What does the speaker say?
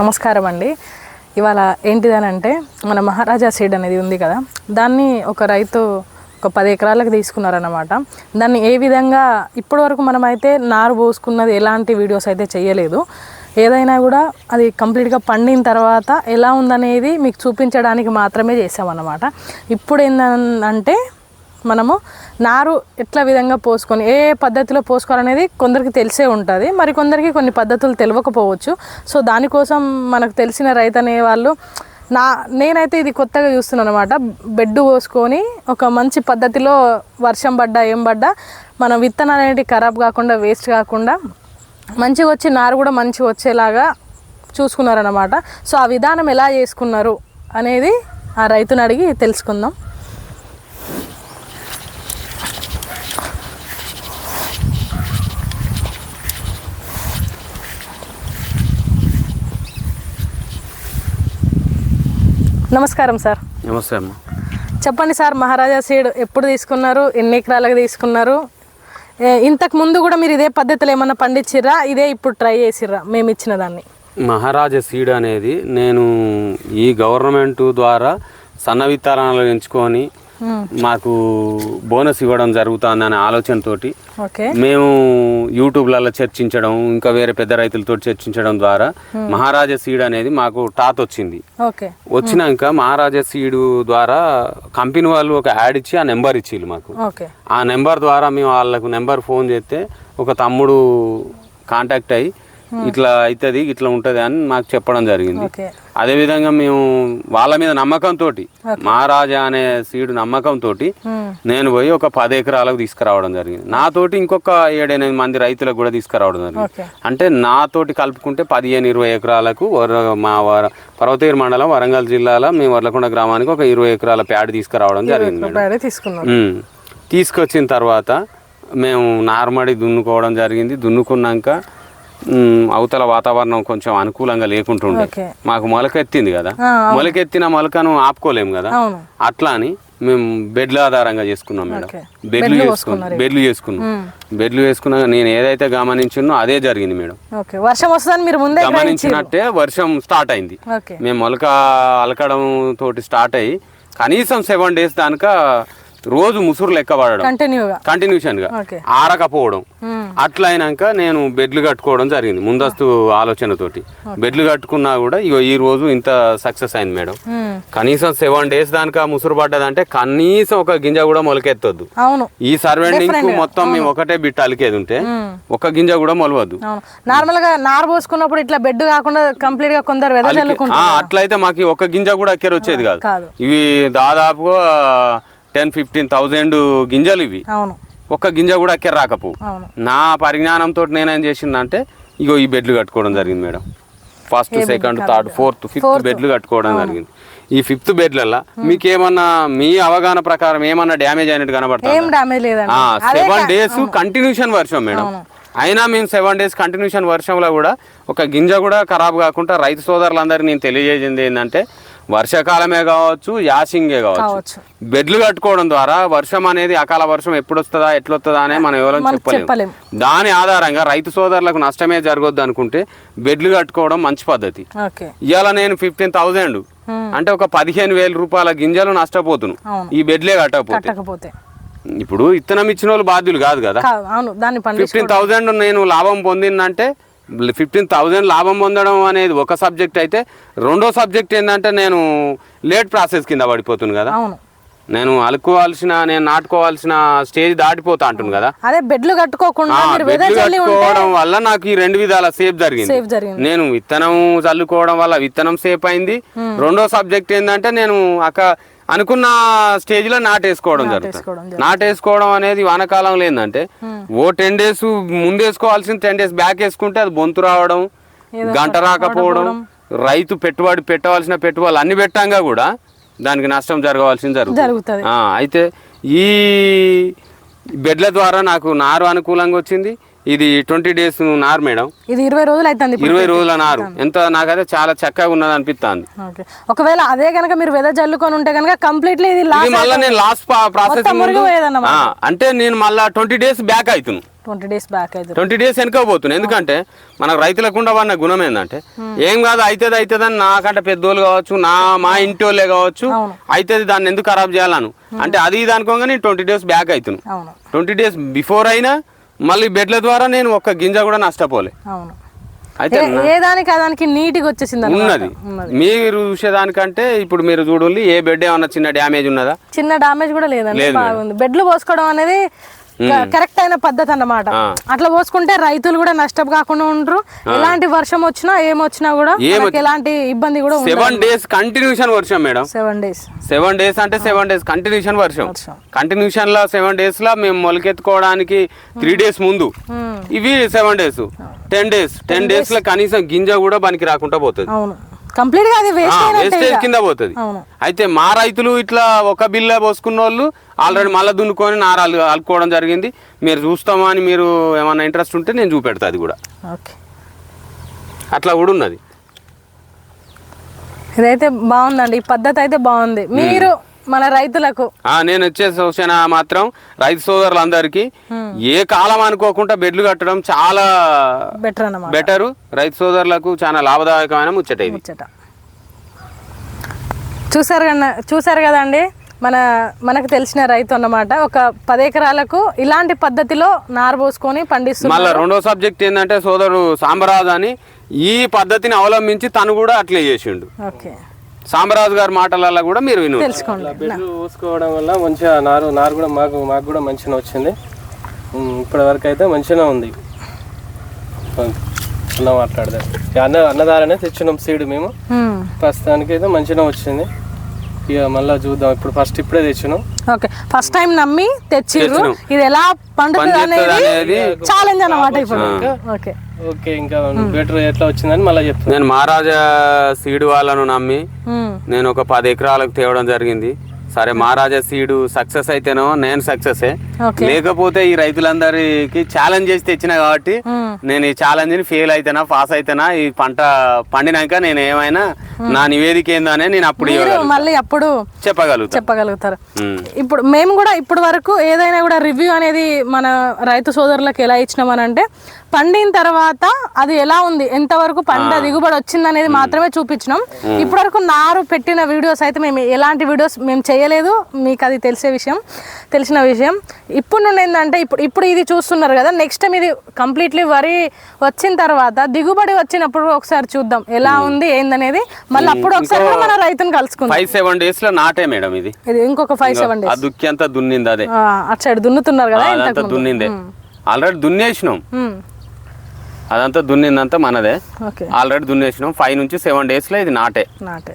నమస్కారం అండి ఇవాళ ఏంటిదనంటే మన మహారాజా సీడ్ అనేది ఉంది కదా దాన్ని ఒక రైతు ఒక పది ఎకరాలకు తీసుకున్నారన్నమాట. దాన్ని ఏ విధంగా ఇప్పటివరకు మనమైతే నారు పోసుకున్నది ఎలాంటి వీడియోస్ అయితే చేయలేదు. ఏదైనా కూడా అది కంప్లీట్గా పండిన తర్వాత ఎలా ఉందనేది మీకు చూపించడానికి మాత్రమే చేసామన్నమాట ఇప్పుడు ఏంటంటే మనము నారు ఎట్లా విధంగా పోసుకొని ఏ పద్ధతిలో పోసుకోవాలనేది కొందరికి తెలిసే ఉంటుంది. మరి కొందరికి కొన్ని పద్ధతులు తెలియకపోవచ్చు. సో దానికోసం మనకు తెలిసిన రైతు అనే వాళ్ళు నా నేనైతే ఇది కొత్తగా చూస్తున్నాను అనమాట బెడ్ పోసుకొని ఒక మంచి పద్ధతిలో వర్షం పడ్డా ఏం పడ్డా మనం విత్తనాలు అనేవి ఖరాబ్ కాకుండా వేస్ట్ కాకుండా మంచిగా వచ్చి నారు కూడా మంచిగా వచ్చేలాగా చూసుకున్నారనమాట సో ఆ విధానం ఎలా చేసుకున్నారు అనేది ఆ రైతుని అడిగి తెలుసుకుందాం. నమస్కారం సార్. నమస్తే అమ్మ. చెప్పండి సార్ మహారాజా సీడ్ ఎప్పుడు తీసుకున్నారు ఎన్ని ఎకరాలకు తీసుకున్నారు? ఇంతకు ముందు కూడా మీరు ఇదే పద్ధతిలో ఏమన్నా పండించిర్రా? ఇదే ఇప్పుడు ట్రై చేసిర్రా? మేము ఇచ్చిన దాన్ని. మహారాజా సీడ్ అనేది నేను ఈ గవర్నమెంట్ ద్వారా సన్న విత్తనాలు ఎంచుకొని మాకు బోనస్ ఇవ్వడం జరుగుతుందనే ఆలోచనతోటి ఓకే. మేము యూట్యూబ్లలో చర్చించడం ఇంకా వేరే పెద్ద రైతులతో చర్చించడం ద్వారా మహారాజా సీడ్ అనేది మాకు టాత్ వచ్చింది. వచ్చినాక మహారాజా సీడ్ ద్వారా కంపెనీ వాళ్ళు ఒక యాడ్ ఇచ్చి ఆ నెంబర్ ఇచ్చిళ్ళు మాకు. ఆ నెంబర్ ద్వారా మేము వాళ్ళకు నెంబర్ ఫోన్ చేస్తే ఒక తమ్ముడు కాంటాక్ట్ అయ్యి ఇట్లా అవుతుంది ఇట్లా ఉంటుంది అని మాకు చెప్పడం జరిగింది. ఓకే. అదేవిధంగా మేము వాళ్ళ మీద నమ్మకంతో మహారాజా అనే సీడు నమ్మకంతో నేను పోయి ఒక పది ఎకరాలకు తీసుకురావడం జరిగింది. నాతోటి ఇంకొక ఏడెనిమిది మంది రైతులకు కూడా తీసుకురావడం జరిగింది. అంటే నాతోటి కలుపుకుంటే పదిహేను ఇరవై ఎకరాలకు మా వర పర్వతగిరి మండలం వరంగల్ జిల్లాలో మేము వర్లకొండ గ్రామానికి ఒక ఇరవై ఎకరాల ప్యాడ్ తీసుకురావడం జరిగింది. తీసుకొచ్చిన తర్వాత మేము నార్మడి దున్నుకోవడం జరిగింది. దున్నుకున్నాక అవతల వాతావరణం కొంచెం అనుకూలంగా లేకుంటుండే. మాకు మొలకెత్తింది కదా. మొలకెత్తిన మొలకను ఆపుకోలేము కదా. అట్లా అని మేము బెడ్ల ఆధారంగా చేసుకున్నాం మేడం. బెడ్లు చేసుకున్నాం. బెడ్లు చేసుకున్నాం. బెడ్లు చేసుకున్నాక నేను ఏదైతే గమనించున్నో అదే జరిగింది మేడం. వర్షం వస్తుందని మీరు ముందే గమనించినట్టే వర్షం స్టార్ట్ అయింది. మేము మొలక అలకడం తోటి స్టార్ట్ అయ్యి కనీసం సెవెన్ డేస్ దానిక రోజు ముసురు లెక్క పడడం కంటిన్యూగా కంటిన్యూషన్గా. ఆరకపోవడం. మ్మ్. అట్లా అయినాక నేను బెడ్లు కట్టుకోవడం జరిగింది ముందస్తు ఆలోచనతోటి. బెడ్లు కట్టుకున్నా కూడా ఇగో ఈ రోజు ఇంత సక్సెస్ అయింది మేడం. మ్మ్. కనీసం సెవెన్ డేస్ దానిక ముసురు పడ్డదంటే కనీసం ఒక గింజ కూడా మొలకెత్తొద్దు. ఈ సర్వెండింగ్ మొత్తం మేము ఒకటే బిట్ అలికేది ఉంటే ఒక గింజ కూడా మొలవద్దు. నార్మల్గా నారు పోసుకున్నప్పుడు ఇట్లా బెడ్ కాకుండా కంప్లీట్గా కొందరు అట్లయితే మాకు ఒక గింజ కూడా ఎక్కర వచ్చేది కాదు. ఇవి దాదాపుగా టెన్ ఫిఫ్టీన్ థౌజండ్ గింజలు ఇవి. అవును. ఒక్క గింజ కూడా ఎక్కర రాకపో. నా పరిజ్ఞానంతో నేనేం చేసిందంటే ఇగో ఈ బెడ్లు కట్టుకోవడం జరిగింది madam. First second third fourth fifth బెడ్లు కట్టుకోవడం జరిగింది. ఈ ఫిఫ్త్ బెడ్లల్లో మీకు ఏమన్నా మీ అవగాహన ప్రకారం ఏమన్నా డ్యామేజ్ అయినట్టు కనబడుతుంది? సెవెన్ డేస్ కంటిన్యూషన్ వర్షం మేడం. అయినా మేము సెవెన్ డేస్ కంటిన్యూషన్ వర్షంలో కూడా ఒక గింజ కూడా ఖరాబ్ కాకుండా రైతు సోదరులందరికీ నేను తెలియజేసింది ఏంటంటే వర్షాకాలమే కావచ్చు యాసింగే కావచ్చు. బెడ్లు కట్టుకోవడం ద్వారా వర్షం అనేది అకాల వర్షం ఎప్పుడు వస్తుందా ఎట్లా వస్తుందా అనే మనం ఎవరైనా చెప్పలేము. చెప్పలేం దాని ఆధారంగా రైతు సోదరులకు నష్టమే జరగొద్దు అనుకుంటే బెడ్లు కట్టుకోవడం మంచి పద్ధతి. ఇవాళ నేను ఫిఫ్టీన్ థౌజండ్. అంటే ఒక పదిహేను వేల రూపాయల గింజలు నష్టపోతును. ఈ బెడ్లే కట్టకపోతే. ఇప్పుడు ఇత్తనం ఇచ్చిన వాళ్ళు బాధ్యులు కాదు కదా. ఫిఫ్టీన్ థౌజండ్ నేను లాభం పొందిందంటే ఫిఫ్టీన్ థౌజండ్ లాభం పొందడం అనేది ఒక సబ్జెక్ట్ అయితే రెండో సబ్జెక్ట్ ఏంటంటే నేను లేట్ ప్రాసెస్ కింద పడిపోతుంది కదా. అవును. నేను అలుకోవాల్సిన నేను నాటుకోవాల్సిన స్టేజ్ దాటిపోతా అంటుంది కదా. అదే బెడ్లు కట్టుకోకుండా బెడ్లు కట్టుకోవడం వల్ల నాకు ఈ రెండు విధాల సేఫ్ జరిగింది. సేఫ్ జరిగింది. నేను విత్తనం చల్లుకోవడం వల్ల విత్తనం సేఫ్ అయింది. రెండో సబ్జెక్ట్ ఏంటంటే నేను అక్క అనుకున్న స్టేజ్లో నాటేసుకోవడం జరుగుతుంది. నాటేసుకోవడం అనేది వానకాలంలో ఏంటంటే ఓ టెన్ డేస్ ముందేసుకోవాల్సిన టెన్ డేస్ బ్యాక్ వేసుకుంటే అది బొంతు రావడం గంట రాకపోవడం రైతు పెట్టుబడి పెట్టవలసిన పెట్టుబడులు అన్ని పెట్టంగా కూడా దానికి నష్టం జరగవలసింది జరుగుతుంది. అయితే ఈ బెడ్ల ద్వారా నాకు నారు అనుకూలంగా వచ్చింది. ఇది ట్వంటీ డేస్ నారు మేడం. ఇది ఇరవై రోజులు అవుతుంది ఇరవై రోజుల నారు. ఎంత నాకైతే చాలా చక్కగా ఉన్నది అనిపిస్తుంది ఒకవేళ అదే కనుక మీరు వెద జల్లుకొని ఉంటే కనుక కంప్లీట్లీ ఇది మళ్ళీ నేను లాస్ట్ ప్రాసెస్. అంటే నేను మళ్ళా ట్వంటీ డేస్ బ్యాక్ అవుతున్నాను ట్వంటీ డేస్ బ్యాక్ అయితే ట్వంటీ డేస్ వెనక పోతున్నాను ఎందుకంటే మనకు రైతులకు ఉండవన్న గుణం ఏంటంటే ఏం కాదు అవుతుంది అవుతుంది అని నాకంటే పెద్దోళ్ళు కావచ్చు నా మా ఇంటి వాళ్ళే కావచ్చు. అవుతుంది దాన్ని ఎందుకు ఖరాబ్ చేయాలను. అంటే అది ఇది అనుకోగా నేను ట్వంటీ డేస్ బ్యాక్ అవుతున్నాను ట్వంటీ డేస్ బిఫోర్ అయినా మళ్ళీ బెడ్ల ద్వారా నేను ఒక్క గింజ కూడా నష్టపోలే. అవును. అయితే ఏ- దానికి నీట్గా వచ్చేసింది. ఉన్నది. మీరు చూసేదానికంటే ఇప్పుడు మీరు చూడండి ఏ బెడ్ ఏమన్నా చిన్న డ్యామేజ్ ఉన్నదా? చిన్న డామేజ్ కూడా లేదండి బాగుంది. బెడ్లు పోసుకోవడం అనేది కరెక్ట్ అయిన పద్ధతి అన్నమాట. అట్లా పోసుకుంటే రైతులు కూడా నష్టం కాకుండా ఉంటారు ఎలాంటి వర్షం వచ్చినా ఏమొచ్చినా కూడా ఎలాంటి ఇబ్బంది కూడా సెవెన్ డేస్ కంటిన్యూషన్ వర్షం madam. Seven days seven days అంటే సెవెన్ డేస్ కంటిన్యూషన్ వర్షం. కంటిన్యూషన్లో సెవెన్ డేస్లో మేము మొలకెత్తుకోవడానికి త్రీ డేస్ ముందు. ఇవి seven days ten days ten డేస్లో కనీసం గింజ కూడా పనికి రాకుండా పోతుంది. అవును. కంప్లీట్గా అది వేస్టేజ్. కింద పోతుంది. అయితే మా రైతులు ఇట్లా ఒక బిల్ల పోసుకున్న వాళ్ళు ఆల్రెడీ మళ్ళీ దున్నుకొని నారాలు అలుకోవడం జరిగింది. మీరు చూస్తామా అని మీరు ఏమన్నా ఇంట్రెస్ట్ ఉంటే నేను చూపెడతా అది కూడా. అట్లా కూడా ఉన్నది. ఇదైతే బాగుందండి. ఈ పద్ధతి అయితే బాగుంది. మీరు మన రైతులకు. నేను వచ్చే సూచన మాత్రం రైతు సోదరులందరికీ. ఏ కాలం అనుకోకుండా బెడ్లు కట్టడం చాలా బెటర్ అన్నమాట. బెటరు రైతు సోదరులకు చాలా లాభదాయకమైన ముచ్చట ఇది. ముచ్చట. చూసారు కన్నా చూసారు కదండి మన మనకు తెలిసిన రైతు అన్నమాట. ఒక పది ఎకరాలకు ఇలాంటి పద్ధతిలో నారు పోసుకొని పండిస్తున్నారు. మళ్ళీ రెండో సబ్జెక్ట్ ఏంటంటే సోదరుడు సాంబరాజు అని ఈ పద్ధతిని అవలంబించి తను కూడా అట్లే చేసిండు. ఓకే. సాంబరాజు గారి మాటలలో కూడా మీరు విను తెలుసుకోండి. బెడ్లు పోసుకోవడం వల్ల మంచిగా నారు నారు కూడా మాకు మాకు కూడా మంచిగా వచ్చింది. ఇప్పటి వరకు అయితే మంచిగా ఉంది. అన్న మాట్లాడదాం. ఇక అన్న అన్నదారనే తెచ్చినాం సీడ్ మేము. హ్మ్. ప్రస్తుతానికి అయితే మంచిగా వచ్చింది. ఇక మళ్ళీ చూద్దాం. ఇప్పుడు ఫస్ట్ ఇప్పుడే తెచ్చినాం. ఓకే. ఫస్ట్ టైం నమ్మి తెచ్చిర్రు. ఇది ఎలా పండుతుంది అనేది ఛాలెంజ్ అన్నమాట ఇప్పుడు. ఓకే. ఓకే ఇంకా బెటర్ ఎట్లా వచ్చిందని మళ్ళీ చెప్తాను నేను మహారాజా సీడు వాళ్ళను నమ్మి. నేను ఒక పది ఎకరాలకు తేవడం జరిగింది. సరే మహారాజా సీడు సక్సెస్ అయితేనో నేను సక్సెస్. లేకపోతే ఈ రైతులందరికి ఛాలెంజ్ చేసి తెచ్చిన కాబట్టి. నేను ఈ ఛాలెంజ్ని ఫెయిల్ అయితేనా పాస్ అయితేనా ఈ పంట పండినాక నేను ఏమైనా నా నివేదిక ఏందనే నేను అప్పుడు. మళ్ళీ అప్పుడు చెప్పగలుగుతా. చెప్పగలుగుతారు. ఇప్పుడు మేము కూడా ఇప్పటి వరకు ఏదైనా కూడా రివ్యూ అనేది మన రైతు సోదరులకు ఎలా ఇచ్చినామని అంటే పండిన తర్వాత అది ఎలా ఉంది ఎంతవరకు పంట దిగుబడి వచ్చింది అనేది మాత్రమే చూపించినాం. ఇప్పటి వరకు నారు పెట్టిన వీడియోస్ అయితే మేము ఎలాంటి వీడియోస్ మేము చేయలేదు మీకు అది తెలిసే విషయం తెలిసిన విషయం. ఇప్పుడు నుండి ఏంటంటే ఇప్పుడు ఇప్పుడు ఇది చూస్తున్నారు కదా నెక్స్ట్ టైం ఇది కంప్లీట్లీ వరి వచ్చిన తర్వాత దిగుబడి వచ్చినప్పుడు ఒకసారి చూద్దాం ఎలా ఉంది ఏందనేది. మళ్ళీ అప్పుడు ఒకసారి మన రైతుని కలుసుకుందాం. ఫైవ్ సెవెన్ డేస్లో నాటే మేడం ఇది. ఇది ఇంకొక ఫైవ్ సెవెన్ ఆ దుక్కి అంతా దున్నింది అదే. అటు సైడ్ దున్నుతున్నారు కదా అదంతా. దున్నిందే. ఆల్రెడీ దున్నేసినాం. అదంతా దున్నిందంతా మనదే. ఓకే. ఆల్రెడీ దున్నేసినాం. ఫైవ్ నుంచి సెవెన్ డేస్లో ఇది నాటే. నాటే.